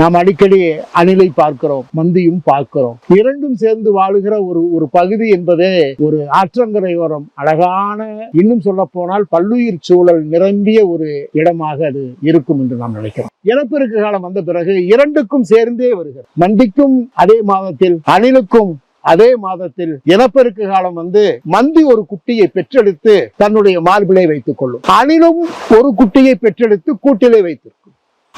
நாம் அடிக்கடி அணிலை பார்க்கிறோம் மந்தியும் பார்க்கிறோம். இரண்டும் சேர்ந்து வாழுகிற ஒரு ஒரு பகுதி என்பதே ஒரு ஆற்றங்கரையோரம். அழகான இன்னும் சொல்ல போனால் பல்லுயிர் சூழல் நிரம்பிய ஒரு இடமாக அது இருக்கும் என்று நாம் நினைக்கிறோம். இனப்பெருக்க காலம் வந்த பிறகு இரண்டுக்கும் சேர்ந்தே வருகிறது. மந்திக்கும் அதே மாதத்தில் அணிலுக்கும் அதே மாதத்தில் இனப்பெருக்க காலம் வந்து மந்தி ஒரு குட்டியை பெற்றெடுத்து தன்னுடைய மார்பிலை வைத்துக் கொள்ளும். அணிலும் ஒரு குட்டியை பெற்றெடுத்து கூட்டிலே வைத்திருக்கும்.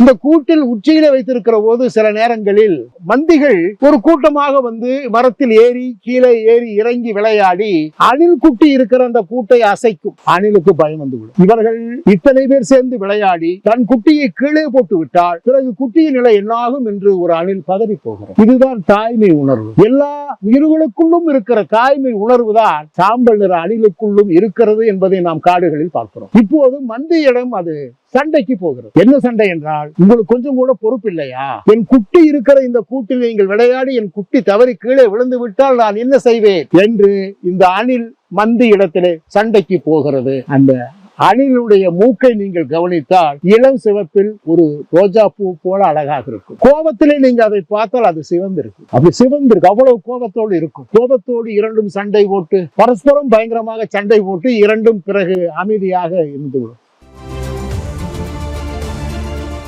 இந்த கூட்டில் உச்சியில வைத்திருக்கிற போது சில நேரங்களில் மந்திகள் ஒரு கூட்டமாக வந்து மரத்தில் ஏறி கீழே ஏறி இறங்கி விளையாடி அணில் குட்டி இருக்கிற அந்த கூட்டை அசைக்கும். அணிலுக்கு பயம் வந்துவிடும் இவர்கள் இத்தனை பேர் சேர்ந்து விளையாடி தன் குட்டியை கீழே போட்டு விட்டால் பிறகு குட்டியின் நிலை என்னாகும் என்று ஒரு அணில் பதறி போகிறது. இதுதான் தாய்மை உணர்வு. எல்லா உயிர்களுக்குள்ளும் இருக்கிற தாய்மை உணர்வு தான் சாம்பல் நிற அணிலுக்குள்ளும் இருக்கிறது என்பதை நாம் காடுகளில் பார்க்கிறோம். இப்போது மந்தியிடம் அது சண்டைக்கு போகிறது. என்ன சண்டை என்றால் உங்களுக்கு கொஞ்சம் கூட பொறுப்பு இல்லையா? என் குட்டி இருக்கிற இந்த கூட்டில் நீங்கள் விளையாடி என் குட்டி தவறி கீழே விழுந்து விட்டால் நான் என்ன செய்வேன்? என்று இந்த அணில் மந்தி இடத்திலே சண்டைக்கு போகிறது. அந்த அணிலுடைய மூக்கை நீங்கள் கவனித்தால் இளம் சிவப்பில் ஒரு ரோஜா பூ போல அழகாக இருக்கும். கோபத்திலே நீங்க அதை பார்த்தால் அது சிவந்திருக்கும். அது அப்படி சிவந்து அவ்வளவு கோபத்தோடு இருக்கும். கோபத்தோடு இரண்டும் சண்டை போட்டு பரஸ்பரம் பயங்கரமாக சண்டை போட்டு இரண்டும் பிறகு அமைதியாக இருந்துவிடும்